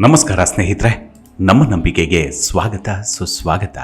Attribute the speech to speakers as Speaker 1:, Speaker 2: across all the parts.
Speaker 1: ನಮಸ್ಕಾರ ಸ್ನೇಹಿತರೆ, ನಮ್ಮ ನಂಬಿಕೆಗೆ ಸ್ವಾಗತ, ಸುಸ್ವಾಗತ.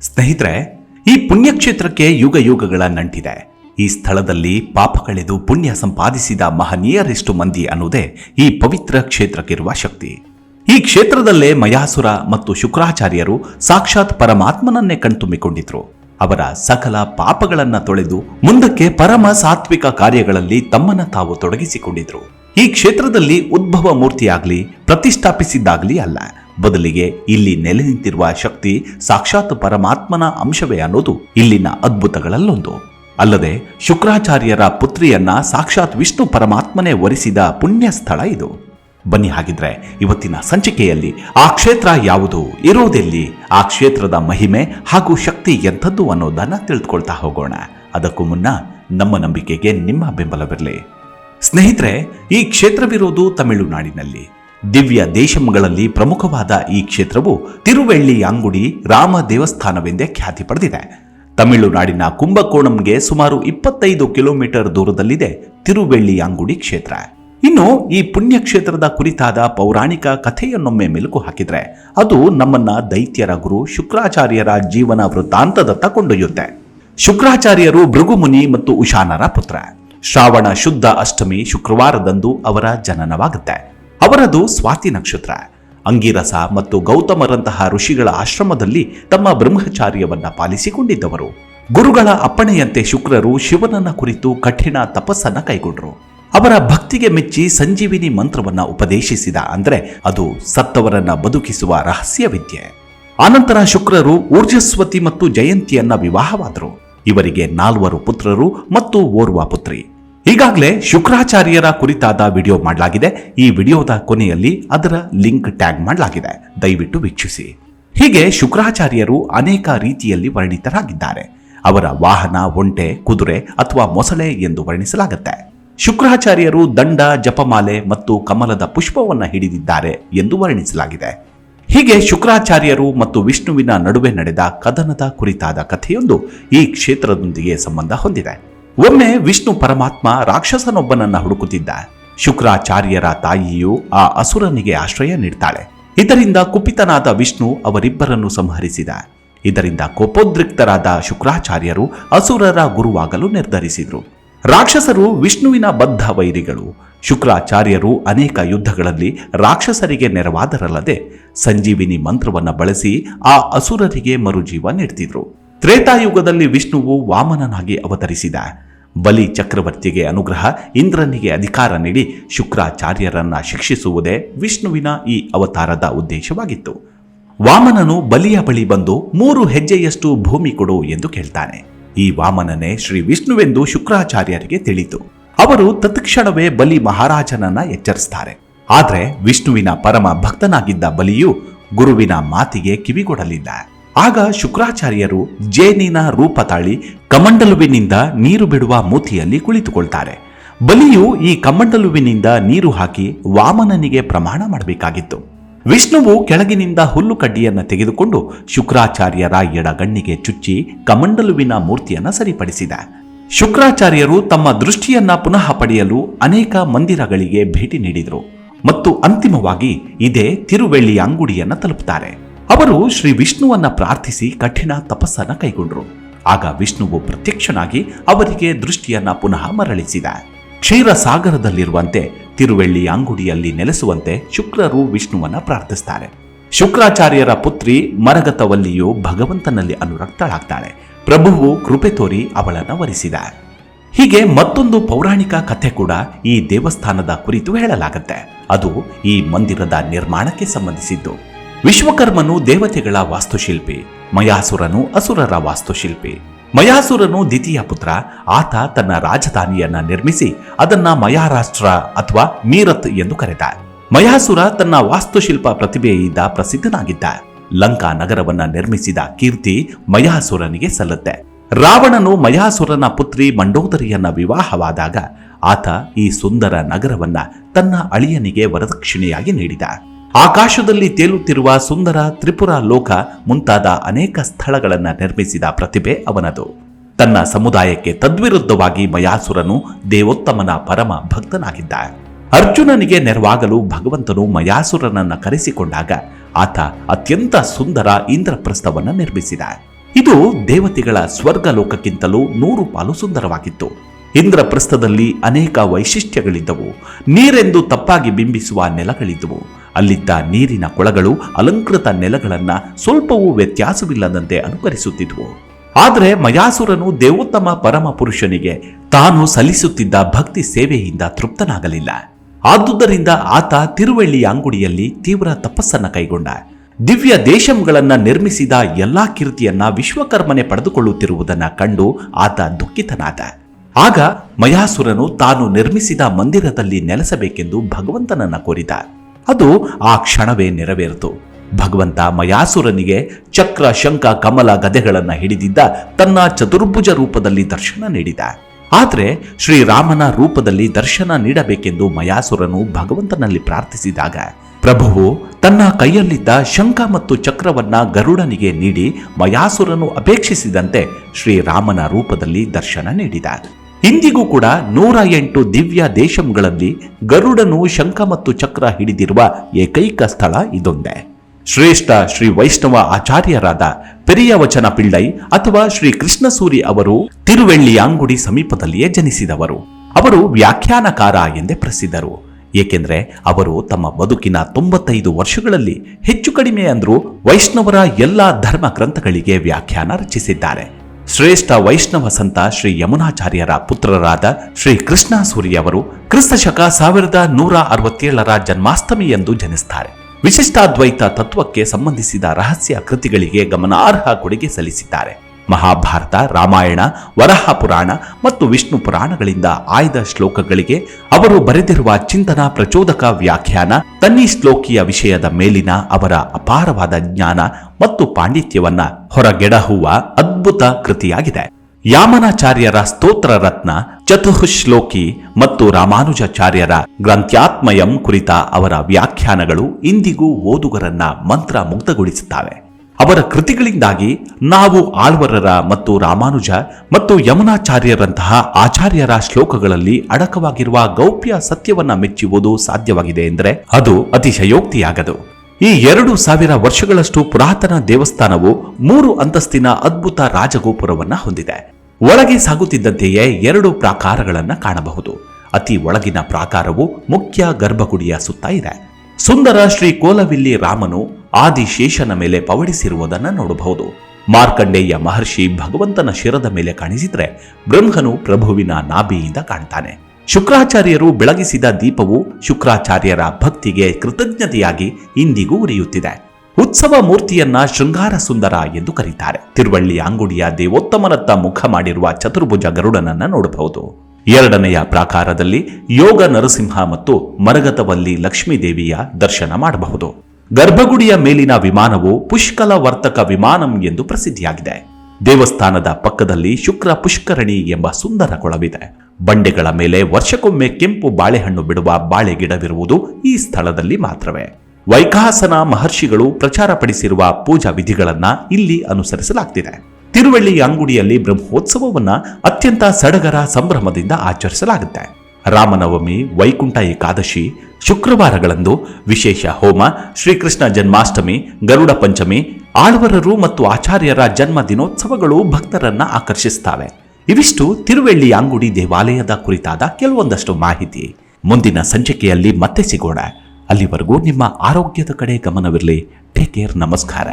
Speaker 1: ಸ್ನೇಹಿತರೆ, ಈ ಪುಣ್ಯಕ್ಷೇತ್ರಕ್ಕೆ ಯುಗ ಯುಗಗಳ ನಂಟಿದೆ. ಈ ಸ್ಥಳದಲ್ಲಿ ಪಾಪ ಕಳೆದು ಪುಣ್ಯ ಸಂಪಾದಿಸಿದ ಮಹನೀಯರೆಷ್ಟು ಮಂದಿ ಅನ್ನೋದೇ ಈ ಪವಿತ್ರ ಕ್ಷೇತ್ರಕ್ಕಿರುವ ಶಕ್ತಿ. ಈ ಕ್ಷೇತ್ರದಲ್ಲೇ ಮಯಾಸುರ ಮತ್ತು ಶುಕ್ರಾಚಾರ್ಯರು ಸಾಕ್ಷಾತ್ ಪರಮಾತ್ಮನನ್ನೇ ಕಣ್ತುಂಬಿಕೊಂಡಿದ್ರು. ಅವರ ಸಕಲ ಪಾಪಗಳನ್ನ ತೊಳೆದು ಮುಂದಕ್ಕೆ ಪರಮ ಸಾತ್ವಿಕ ಕಾರ್ಯಗಳಲ್ಲಿ ತಮ್ಮನ್ನ ತಾವು ತೊಡಗಿಸಿಕೊಂಡಿದ್ರು. ಈ ಕ್ಷೇತ್ರದಲ್ಲಿ ಉದ್ಭವ ಮೂರ್ತಿಯಾಗ್ಲಿ, ಪ್ರತಿಷ್ಠಾಪಿಸಿದ್ದಾಗ್ಲಿ ಅಲ್ಲ. ಬದಲಿಗೆ ಇಲ್ಲಿ ನೆಲೆ ನಿಂತಿರುವ ಶಕ್ತಿ ಸಾಕ್ಷಾತ್ ಪರಮಾತ್ಮನ ಅಂಶವೇ ಅನ್ನೋದು ಇಲ್ಲಿನ ಅದ್ಭುತಗಳಲ್ಲೊಂದು. ಅಲ್ಲದೆ ಶುಕ್ರಾಚಾರ್ಯರ ಪುತ್ರಿಯನ್ನ ಸಾಕ್ಷಾತ್ ವಿಷ್ಣು ಪರಮಾತ್ಮನೇ ವರಿಸಿದ ಪುಣ್ಯ ಸ್ಥಳ ಇದು. ಬನ್ನಿ ಹಾಗಿದ್ರೆ ಇವತ್ತಿನ ಸಂಚಿಕೆಯಲ್ಲಿ ಆ ಕ್ಷೇತ್ರ ಯಾವುದು ಇರೋದೆಲ್ಲಿ ಆ ಕ್ಷೇತ್ರದ ಮಹಿಮೆ ಹಾಗೂ ಶಕ್ತಿ ಎಂಥದ್ದು ಅನ್ನೋದನ್ನ ತಿಳಿದುಕೊಳ್ತಾ ಹೋಗೋಣ. ಅದಕ್ಕೂ ಮುನ್ನ ನಮ್ಮ ನಂಬಿಕೆಗೆ ನಿಮ್ಮ ಬೆಂಬಲವಿರಲಿ. ಸ್ನೇಹಿತರೆ, ಈ ಕ್ಷೇತ್ರವಿರೋದು ತಮಿಳುನಾಡಿನಲ್ಲಿ. ದಿವ್ಯ ದೇಶಂಗಳಲ್ಲಿ ಪ್ರಮುಖವಾದ ಈ ಕ್ಷೇತ್ರವು ತಿರುವೆಳ್ಳಿ ಅಂಗುಡಿ ರಾಮ ದೇವಸ್ಥಾನವೆಂದೇ ಖ್ಯಾತಿ ಪಡೆದಿದೆ. ತಮಿಳುನಾಡಿನ ಕುಂಭಕೋಣಂಗೆ ಸುಮಾರು ಇಪ್ಪತ್ತೈದು ಕಿಲೋಮೀಟರ್ ದೂರದಲ್ಲಿದೆ ತಿರುವೆಳ್ಳಿ ಅಂಗುಡಿ ಕ್ಷೇತ್ರ. ಇನ್ನು ಈ ಪುಣ್ಯ ಕ್ಷೇತ್ರದ ಕುರಿತಾದ ಪೌರಾಣಿಕ ಕಥೆಯನ್ನೊಮ್ಮೆ ಮೆಲುಕು ಹಾಕಿದ್ರೆ, ಅದು ನಮ್ಮನ್ನ ದೈತ್ಯರ ಗುರು ಶುಕ್ರಾಚಾರ್ಯರ ಜೀವನ ವೃತ್ತಾಂತದತ್ತ ಕೊಂಡೊಯ್ಯುತ್ತೆ. ಶುಕ್ರಾಚಾರ್ಯರು ಭೃಗುಮುನಿ ಮತ್ತು ಉಶಾನರ ಪುತ್ರ. ಶ್ರಾವಣ ಶುದ್ಧ ಅಷ್ಟಮಿ ಶುಕ್ರವಾರದಂದು ಅವರ ಜನನವಾಗುತ್ತೆ. ಅವರದು ಸ್ವಾತಿ ನಕ್ಷತ್ರ. ಅಂಗಿರಸ ಮತ್ತು ಗೌತಮರಂತಹ ಋಷಿಗಳ ಆಶ್ರಮದಲ್ಲಿ ತಮ್ಮ ಬ್ರಹ್ಮಚಾರ್ಯವನ್ನ ಪಾಲಿಸಿಕೊಂಡಿದ್ದವರು. ಗುರುಗಳ ಅಪ್ಪಣೆಯಂತೆ ಶುಕ್ರರು ಶಿವನನ್ನ ಕುರಿತು ಕಠಿಣ ತಪಸ್ಸನ್ನ ಕೈಗೊಂಡರು. ಅವರ ಭಕ್ತಿಗೆ ಮೆಚ್ಚಿ ಸಂಜೀವಿನಿ ಮಂತ್ರವನ್ನ ಉಪದೇಶಿಸಿದ ಅಂದ್ರೆ ಅದು ಸತ್ತವರನ್ನ ಬದುಕಿಸುವ ರಹಸ್ಯ ವಿದ್ಯೆ ಆನಂತರ ಶುಕ್ರರು ಊರ್ಜಸ್ವತಿ ಮತ್ತು ಜಯಂತಿಯನ್ನ ವಿವಾಹವಾದರು. ಇವರಿಗೆ ನಾಲ್ವರು ಪುತ್ರರು ಮತ್ತು ಓರ್ವ ಪುತ್ರಿ. ಈಗಾಗಲೇ ಶುಕ್ರಾಚಾರ್ಯರ ಕುರಿತಾದ ವಿಡಿಯೋ ಮಾಡಲಾಗಿದೆ. ಈ ವಿಡಿಯೋದ ಕೊನೆಯಲ್ಲಿ ಅದರ ಲಿಂಕ್ ಟ್ಯಾಗ್ ಮಾಡಲಾಗಿದೆ. ದಯವಿಟ್ಟು ವೀಕ್ಷಿಸಿ. ಹೀಗೆ ಶುಕ್ರಾಚಾರ್ಯರು ಅನೇಕ ರೀತಿಯಲ್ಲಿ ವರ್ಣಿತರಾಗಿದ್ದಾರೆ. ಅವರ ವಾಹನ, ಒಂಟೆ, ಕುದುರೆ ಅಥವಾ ಮೊಸಳೆ ಎಂದು ವರ್ಣಿಸಲಾಗುತ್ತೆ. ಶುಕ್ರಾಚಾರ್ಯರು ದಂಡ, ಜಪಮಾಲೆ ಮತ್ತು ಕಮಲದ ಪುಷ್ಪವನ್ನು ಹಿಡಿದಿದ್ದಾರೆ ಎಂದು ವರ್ಣಿಸಲಾಗಿದೆ. ಹೀಗೆ ಶುಕ್ರಾಚಾರ್ಯರು ಮತ್ತು ವಿಷ್ಣುವಿನ ನಡುವೆ ನಡೆದ ಕದನದ ಕುರಿತಾದ ಕಥೆಯೊಂದು ಈ ಕ್ಷೇತ್ರದೊಂದಿಗೆ ಸಂಬಂಧ ಹೊಂದಿದೆ. ಒಮ್ಮೆ ವಿಷ್ಣು ಪರಮಾತ್ಮ ರಾಕ್ಷಸನೊಬ್ಬನನ್ನ ಹುಡುಕುತ್ತಿದ್ದ. ಶುಕ್ರಾಚಾರ್ಯರ ತಾಯಿಯು ಆ ಅಸುರನಿಗೆ ಆಶ್ರಯ ನೀಡ್ತಾಳೆ. ಇದರಿಂದ ಕುಪಿತನಾದ ವಿಷ್ಣು ಅವರಿಬ್ಬರನ್ನು ಸಂಹರಿಸಿದ. ಇದರಿಂದ ಕೋಪೋದ್ರಿಕ್ತರಾದ ಶುಕ್ರಾಚಾರ್ಯರು ಅಸುರರ ಗುರುವಾಗಲು ನಿರ್ಧರಿಸಿದರು. ರಾಕ್ಷಸರು ವಿಷ್ಣುವಿನ ಬದ್ಧ ವೈರಿಗಳು. ಶುಕ್ರಾಚಾರ್ಯರು ಅನೇಕ ಯುದ್ಧಗಳಲ್ಲಿ ರಾಕ್ಷಸರಿಗೆ ನೆರವಾದರಲ್ಲದೆ, ಸಂಜೀವಿನಿ ಮಂತ್ರವನ್ನ ಬಳಸಿ ಆ ಅಸುರರಿಗೆ ಮರುಜೀವ ನೀಡ್ತಿದ್ರು. ತ್ರೇತಾಯುಗದಲ್ಲಿ ವಿಷ್ಣುವು ವಾಮನನಾಗಿ ಅವತರಿಸಿದ. ಬಲಿ ಚಕ್ರವರ್ತಿಗೆ ಅನುಗ್ರಹ, ಇಂದ್ರನಿಗೆ ಅಧಿಕಾರ ನೀಡಿ ಶುಕ್ರಾಚಾರ್ಯರನ್ನ ಶಿಕ್ಷಿಸುವುದೇ ವಿಷ್ಣುವಿನ ಈ ಅವತಾರದ ಉದ್ದೇಶವಾಗಿತ್ತು. ವಾಮನನು ಬಲಿಯ ಬಳಿ ಬಂದು ಮೂರು ಹೆಜ್ಜೆಯಷ್ಟು ಭೂಮಿ ಕೊಡು ಎಂದು ಕೇಳ್ತಾನೆ. ಈ ವಾಮನನೇ ಶ್ರೀ ವಿಷ್ಣುವೆಂದು ಶುಕ್ರಾಚಾರ್ಯರಿಗೆ ತಿಳಿತು. ಅವರು ತತ್ಕ್ಷಣವೇ ಬಲಿ ಮಹಾರಾಜನನ್ನ ಎಚ್ಚರಿಸ್ತಾರೆ. ಆದರೆ ವಿಷ್ಣುವಿನ ಪರಮ ಭಕ್ತನಾಗಿದ್ದ ಬಲಿಯು ಗುರುವಿನ ಮಾತಿಗೆ ಕಿವಿಗೊಡಲಿಲ್ಲ. ಆಗ ಶುಕ್ರಾಚಾರ್ಯರು ಜೇನಿನ ರೂಪ ತಾಳಿ ಕಮಂಡಲುವಿನಿಂದ ನೀರು ಬಿಡುವ ಮೂತಿಯಲ್ಲಿ ಕುಳಿತುಕೊಳ್ತಾರೆ. ಬಲಿಯು ಈ ಕಮಂಡಲುವಿನಿಂದ ನೀರು ಹಾಕಿ ವಾಮನನಿಗೆ ಪ್ರಮಾಣ ಮಾಡಬೇಕಾಗಿತ್ತು. ವಿಷ್ಣುವು ಕೆಳಗಿನಿಂದ ಹುಲ್ಲು ಕಡ್ಡಿಯನ್ನು ತೆಗೆದುಕೊಂಡು ಶುಕ್ರಾಚಾರ್ಯರ ಎಡಗಣ್ಣಿಗೆ ಚುಚ್ಚಿ ಕಮಂಡಲುವಿನ ಮೂರ್ತಿಯನ್ನು ಸರಿಪಡಿಸಿದ. ಶುಕ್ರಾಚಾರ್ಯರು ತಮ್ಮ ದೃಷ್ಟಿಯನ್ನ ಪುನಃ ಪಡೆಯಲು ಅನೇಕ ಮಂದಿರಗಳಿಗೆ ಭೇಟಿ ನೀಡಿದರು ಮತ್ತು ಅಂತಿಮವಾಗಿ ಇದೇ ತಿರುವೆಳ್ಳಿ ಅಂಗುಡಿಯನ್ನು ತಲುಪುತ್ತಾರೆ ಅವರು ಶ್ರೀ ವಿಷ್ಣುವನ್ನ ಪ್ರಾರ್ಥಿಸಿ ಕಠಿಣ ತಪಸ್ಸನ್ನ ಕೈಗೊಂಡರು. ಆಗ ವಿಷ್ಣುವು ಪ್ರತ್ಯಕ್ಷನಾಗಿ ಅವರಿಗೆ ದೃಷ್ಟಿಯನ್ನ ಪುನಃ ಮರಳಿಸಿದ. ಕ್ಷೀರಸಾಗರದಲ್ಲಿರುವಂತೆ ತಿರುವೆಳ್ಳಿ ಅಂಗುಡಿಯಲ್ಲಿ ನೆಲೆಸುವಂತೆ ಶುಕ್ರರು ವಿಷ್ಣುವನ್ನ ಪ್ರಾರ್ಥಿಸ್ತಾರೆ. ಶುಕ್ರಾಚಾರ್ಯರ ಪುತ್ರಿ ಮರಗತವಲ್ಲಿಯು ಭಗವಂತನಲ್ಲಿ ಅನುರಕ್ತಳಾಗ್ತಾಳೆ. ಪ್ರಭುವು ಕೃಪೆ ತೋರಿ ಅವಳನ್ನ ವರಿಸಿದ. ಹೀಗೆ ಮತ್ತೊಂದು ಪೌರಾಣಿಕ ಕಥೆ ಕೂಡ ಈ ದೇವಸ್ಥಾನದ ಕುರಿತು ಹೇಳಲಾಗುತ್ತೆ. ಅದು ಈ ಮಂದಿರದ ನಿರ್ಮಾಣಕ್ಕೆ ಸಂಬಂಧಿಸಿದ್ದು. ವಿಶ್ವಕರ್ಮನು ದೇವತೆಗಳ ವಾಸ್ತುಶಿಲ್ಪಿ, ಮಯಾಸುರನು ಅಸುರರ ವಾಸ್ತುಶಿಲ್ಪಿ. ಮಯಾಸುರನು ದ್ವಿತೀಯ ಪುತ್ರ, ಆತ ತನ್ನ ರಾಜಧಾನಿಯನ್ನ ನಿರ್ಮಿಸಿ ಅದನ್ನ ಮಯಾರಾಷ್ಟ್ರ ಅಥವಾ ಮೀರತ್ ಎಂದು ಕರೆದ ಮಯಾಸುರ ತನ್ನ ವಾಸ್ತುಶಿಲ್ಪ ಪ್ರತಿಭೆಯಿಂದ ಪ್ರಸಿದ್ಧನಾಗಿದ್ದ. ಲಂಕಾ ನಗರವನ್ನ ನಿರ್ಮಿಸಿದ ಕೀರ್ತಿ ಮಯಾಸುರನಿಗೆ ಸಲ್ಲುತ್ತೆ. ರಾವಣನು ಮಯಾಸುರನ ಪುತ್ರಿ ಮಂಡೋದರಿಯನ್ನ ವಿವಾಹವಾದಾಗ ಆತ ಈ ಸುಂದರ ನಗರವನ್ನ ತನ್ನ ಅಳಿಯನಿಗೆ ವರದಕ್ಷಿಣೆಯಾಗಿ ನೀಡಿದ. ಆಕಾಶದಲ್ಲಿ ತೇಲುತ್ತಿರುವ ಸುಂದರ ತ್ರಿಪುರ ಲೋಕ ಮುಂತಾದ ಅನೇಕ ಸ್ಥಳಗಳನ್ನು ನಿರ್ಮಿಸಿದ ಪ್ರತಿಭೆ ಅವನದು. ತನ್ನ ಸಮುದಾಯಕ್ಕೆ ತದ್ವಿರುದ್ಧವಾಗಿ ಮಯಾಸುರನು ದೇವೋತ್ತಮನ ಪರಮ ಭಕ್ತನಾಗಿದ್ದ. ಅರ್ಜುನನಿಗೆ ನೆರವಾಗಲು ಭಗವಂತನು ಮಯಾಸುರನನ್ನ ಕರೆಸಿಕೊಂಡಾಗ ಆತ ಅತ್ಯಂತ ಸುಂದರ ಇಂದ್ರಪ್ರಸ್ಥವನ್ನ ನಿರ್ಮಿಸಿದ. ಇದು ದೇವತೆಗಳ ಸ್ವರ್ಗ ಲೋಕಕ್ಕಿಂತಲೂ ನೂರು ಪಾಲು ಸುಂದರವಾಗಿತ್ತು. ಇಂದ್ರಪ್ರಸ್ಥದಲ್ಲಿ ಅನೇಕ ವೈಶಿಷ್ಟ್ಯಗಳಿದ್ದವು. ನೀರೆಂದು ತಪ್ಪಾಗಿ ಬಿಂಬಿಸುವ ನೆಲಗಳಿದ್ದವು. ಅಲ್ಲಿದ್ದ ನೀರಿನ ಕೊಳಗಳು ಅಲಂಕೃತ ನೆಲಗಳನ್ನ ಸ್ವಲ್ಪವೂ ವ್ಯತ್ಯಾಸವಿಲ್ಲದಂತೆ ಅನುಕರಿಸುತ್ತಿದ್ವು. ಆದರೆ ಮಯಾಸುರನು ದೇವೋತ್ತಮ ಪರಮ ಪುರುಷನಿಗೆ ತಾನು ಸಲ್ಲಿಸುತ್ತಿದ್ದ ಭಕ್ತಿ ಸೇವೆಯಿಂದ ತೃಪ್ತನಾಗಲಿಲ್ಲ. ಆದುದರಿಂದ ಆತ ತಿರುವಳ್ಳಿಯ ಅಂಗುಡಿಯಲ್ಲಿ ತೀವ್ರ ತಪಸ್ಸನ್ನ ಕೈಗೊಂಡ. ದಿವ್ಯ ದೇಶಂಗಳನ್ನ ನಿರ್ಮಿಸಿದ ಎಲ್ಲಾ ಕೀರ್ತಿಯನ್ನ ವಿಶ್ವಕರ್ಮನೆ ಪಡೆದುಕೊಳ್ಳುತ್ತಿರುವುದನ್ನ ಕಂಡು ಆತ ದುಃಖಿತನಾದ. ಆಗ ಮಯಾಸುರನು ತಾನು ನಿರ್ಮಿಸಿದ ಮಂದಿರದಲ್ಲಿ ನೆಲೆಸಬೇಕೆಂದು ಭಗವಂತನನ್ನ ಕೋರಿದ. ಅದು ಆ ಕ್ಷಣವೇ ನೆರವೇರಿತು. ಭಗವಂತ ಮಯಾಸುರನಿಗೆ ಚಕ್ರ, ಶಂಖ, ಕಮಲ ಗದೆಗಳನ್ನು ಹಿಡಿದಿದ್ದ ತನ್ನ ಚತುರ್ಭುಜ ರೂಪದಲ್ಲಿ ದರ್ಶನ ನೀಡಿದ. ಆದರೆ ಶ್ರೀರಾಮನ ರೂಪದಲ್ಲಿ ದರ್ಶನ ನೀಡಬೇಕೆಂದು ಮಯಾಸುರನು ಭಗವಂತನಲ್ಲಿ ಪ್ರಾರ್ಥಿಸಿದಾಗ, ಪ್ರಭುವು ತನ್ನ ಕೈಯಲ್ಲಿದ್ದ ಶಂಖ ಮತ್ತು ಚಕ್ರವನ್ನ ಗರುಡನಿಗೆ ನೀಡಿ ಮಯಾಸುರನು ಅಪೇಕ್ಷಿಸಿದಂತೆ ಶ್ರೀರಾಮನ ರೂಪದಲ್ಲಿ ದರ್ಶನ ನೀಡಿದ. ಇಂದಿಗೂ ಕೂಡ ನೂರ ಎಂಟು ದಿವ್ಯ ದೇಶಂಗಳಲ್ಲಿ ಗರುಡನು ಶಂಖ ಮತ್ತು ಚಕ್ರ ಹಿಡಿದಿರುವ ಏಕೈಕ ಸ್ಥಳ ಇದೊಂದೇ. ಶ್ರೇಷ್ಠ ಶ್ರೀ ವೈಷ್ಣವ ಆಚಾರ್ಯರಾದ ಪೆರಿಯ ವಚನ ಪಿಳ್ಳೈ ಅಥವಾ ಶ್ರೀ ಕೃಷ್ಣಸೂರಿ ಅವರು ತಿರುವೆಳ್ಳಿಯಾಂಗುಡಿ ಸಮೀಪದಲ್ಲಿಯೇ ಜನಿಸಿದವರು. ಅವರು ವ್ಯಾಖ್ಯಾನಕಾರ ಎಂದೇ ಪ್ರಸಿದ್ಧರು. ಏಕೆಂದರೆ ಅವರು ತಮ್ಮ ಬದುಕಿನ ತೊಂಬತ್ತೈದು ವರ್ಷಗಳಲ್ಲಿ ಹೆಚ್ಚು ಕಡಿಮೆ ಅಂದರೂ ವೈಷ್ಣವರ ಎಲ್ಲ ಧರ್ಮ ಗ್ರಂಥಗಳಿಗೆ ವ್ಯಾಖ್ಯಾನ ರಚಿಸಿದ್ದಾರೆ. ಶ್ರೇಷ್ಠ ವೈಷ್ಣವ ಸಂತ ಶ್ರೀ ಯಮುನಾಚಾರ್ಯರ ಪುತ್ರರಾದ ಶ್ರೀ ಕೃಷ್ಣಸೂರಿ ಅವರು ಕ್ರಿಸ್ತ ಶಕ ಸಾವಿರದ ನೂರ ಅರವತ್ತೇಳರ ಜನ್ಮಾಷ್ಟಮಿ ಎಂದು ಜನಿಸ್ತಾರೆ. ವಿಶಿಷ್ಟಾದ್ವೈತ ತತ್ವಕ್ಕೆ ಸಂಬಂಧಿಸಿದ ರಹಸ್ಯ ಕೃತಿಗಳಿಗೆ ಗಮನಾರ್ಹ ಕೊಡುಗೆ ಸಲ್ಲಿಸಿದ್ದಾರೆ. ಮಹಾಭಾರತ, ರಾಮಾಯಣ, ವರಹ ಪುರಾಣ ಮತ್ತು ವಿಷ್ಣು ಪುರಾಣಗಳಿಂದ ಆಯ್ದ ಶ್ಲೋಕಗಳಿಗೆ ಅವರು ಬರೆದಿರುವ ಚಿಂತನ ಪ್ರಚೋದಕ ವ್ಯಾಖ್ಯಾನ ತನ್ನಿ ಶ್ಲೋಕಿಯ ವಿಷಯದ ಮೇಲಿನ ಅವರ ಅಪಾರವಾದ ಜ್ಞಾನ ಮತ್ತು ಪಾಂಡಿತ್ಯವನ್ನ ಹೊರಗೆಡಹುವ ಅದ್ಭುತ ಕೃತಿಯಾಗಿದೆ. ಯಾಮನಾಚಾರ್ಯರ ಸ್ತೋತ್ರ ರತ್ನ, ಚತುಶ್ಲೋಕಿ ಮತ್ತು ರಾಮಾನುಜಾಚಾರ್ಯರ ಗ್ರಂಥ್ಯಾತ್ಮಯಂ ಕುರಿತ ಅವರ ವ್ಯಾಖ್ಯಾನಗಳು ಇಂದಿಗೂ ಓದುಗರನ್ನ ಮಂತ್ರ ಮುಗ್ಧಗೊಳಿಸುತ್ತವೆ ಅವರ ಕೃತಿಗಳಿಂದಾಗಿ ನಾವು ಆಳ್ವರರ ಮತ್ತು ರಾಮಾನುಜ ಮತ್ತು ಯಮುನಾಚಾರ್ಯರಂತಹ ಆಚಾರ್ಯರ ಶ್ಲೋಕಗಳಲ್ಲಿ ಅಡಕವಾಗಿರುವ ಗೌಪ್ಯ ಸತ್ಯವನ್ನ ಮೆಚ್ಚುವುದು ಸಾಧ್ಯವಾಗಿದೆ ಎಂದರೆ ಅದು ಅತಿಶಯೋಕ್ತಿಯಾಗದು. ಈ ಎರಡು ಸಾವಿರ ವರ್ಷಗಳಷ್ಟು ಪುರಾತನ ದೇವಸ್ಥಾನವು ಮೂರು ಅಂತಸ್ತಿನ ಅದ್ಭುತ ರಾಜಗೋಪುರವನ್ನ ಹೊಂದಿದೆ. ಒಳಗೆ ಸಾಗುತ್ತಿದ್ದಂತೆಯೇ ಎರಡು ಪ್ರಾಕಾರಗಳನ್ನು ಕಾಣಬಹುದು. ಅತಿ ಒಳಗಿನ ಪ್ರಾಕಾರವು ಮುಖ್ಯ ಗರ್ಭಗುಡಿಯ ಸುತ್ತ ಇದೆ. ಸುಂದರ ಶ್ರೀ ಕೋಲವಿಲ್ಲಿ ರಾಮನು ಆದಿಶೇಷನ ಮೇಲೆ ಪವಡಿಸಿರುವುದನ್ನು ನೋಡಬಹುದು. ಮಾರ್ಕಂಡೇಯ ಮಹರ್ಷಿ ಭಗವಂತನ ಶಿರದ ಮೇಲೆ ಕಾಣಿಸಿದ್ರೆ ಬ್ರಹ್ಮನು ಪ್ರಭುವಿನ ನಾಭಿಯಿಂದ ಕಾಣ್ತಾನೆ. ಶುಕ್ರಾಚಾರ್ಯರು ಬೆಳಗಿಸಿದ ದೀಪವು ಶುಕ್ರಾಚಾರ್ಯರ ಭಕ್ತಿಗೆ ಕೃತಜ್ಞತೆಯಾಗಿ ಇಂದಿಗೂ ಉರಿಯುತ್ತಿದೆ. ಉತ್ಸವ ಮೂರ್ತಿಯನ್ನ ಶೃಂಗಾರ ಸುಂದರ ಎಂದು ಕರೀತಾರೆ. ತಿರುವಳ್ಳಿ ಅಂಗುಡಿಯ ದೇವೋತ್ತಮನತ್ತ ಮುಖ ಮಾಡಿರುವ ಚತುರ್ಭುಜ ಗರುಡನನ್ನ ನೋಡಬಹುದು. ಎರಡನೆಯ ಪ್ರಾಕಾರದಲ್ಲಿ ಯೋಗ ನರಸಿಂಹ ಮತ್ತು ಮರಗತವಲ್ಲಿ ಲಕ್ಷ್ಮೀದೇವಿಯ ದರ್ಶನ ಮಾಡಬಹುದು. ಗರ್ಭಗುಡಿಯ ಮೇಲಿನ ವಿಮಾನವು ಪುಷ್ಕಲ ವರ್ತಕ ವಿಮಾನಂ ಎಂದು ಪ್ರಸಿದ್ಧಿಯಾಗಿದೆ. ದೇವಸ್ಥಾನದ ಪಕ್ಕದಲ್ಲಿ ಶುಕ್ರ ಪುಷ್ಕರಣಿ ಎಂಬ ಸುಂದರ ಕೊಳವಿದೆ. ಬಂಡೆಗಳ ಮೇಲೆ ವರ್ಷಕ್ಕೊಮ್ಮೆ ಕೆಂಪು ಬಾಳೆಹಣ್ಣು ಬಿಡುವ ಬಾಳೆ ಗಿಡವಿರುವುದು ಈ ಸ್ಥಳದಲ್ಲಿ ಮಾತ್ರವೇ. ವೈಕಾಸನ ಮಹರ್ಷಿಗಳು ಪ್ರಚಾರಪಡಿಸಿರುವ ಪೂಜಾ ವಿಧಿಗಳನ್ನ ಇಲ್ಲಿ ಅನುಸರಿಸಲಾಗ್ತಿದೆ. ತಿರುವಳ್ಳಿ ಅಂಗುಡಿಯಲ್ಲಿ ಬ್ರಹ್ಮೋತ್ಸವವನ್ನ ಅತ್ಯಂತ ಸಡಗರ ಸಂಭ್ರಮದಿಂದ ಆಚರಿಸಲಾಗುತ್ತೆ. ರಾಮನವಮಿ, ವೈಕುಂಠ ಏಕಾದಶಿ, ಶುಕ್ರವಾರಗಳಂದು ವಿಶೇಷ ಹೋಮ, ಶ್ರೀಕೃಷ್ಣ ಜನ್ಮಾಷ್ಟಮಿ, ಗರುಡ ಪಂಚಮಿ, ಆಳ್ವರರು ಮತ್ತು ಆಚಾರ್ಯರ ಜನ್ಮ ದಿನೋತ್ಸವಗಳು ಭಕ್ತರನ್ನ ಆಕರ್ಷಿಸ್ತವೆ ಇವಿಷ್ಟು ತಿರುವೆಳ್ಳಿ ಅಂಗುಡಿ ದೇವಾಲಯದ ಕುರಿತಾದ ಕೆಲವೊಂದಷ್ಟು ಮಾಹಿತಿ. ಮುಂದಿನ ಸಂಚಿಕೆಯಲ್ಲಿ ಮತ್ತೆ ಸಿಗೋಣ. ಅಲ್ಲಿವರೆಗೂ ನಿಮ್ಮ ಆರೋಗ್ಯದ ಕಡೆ ಗಮನವಿರಲಿ. ಟೇಕ್ ಕೇರ್ ನಮಸ್ಕಾರ.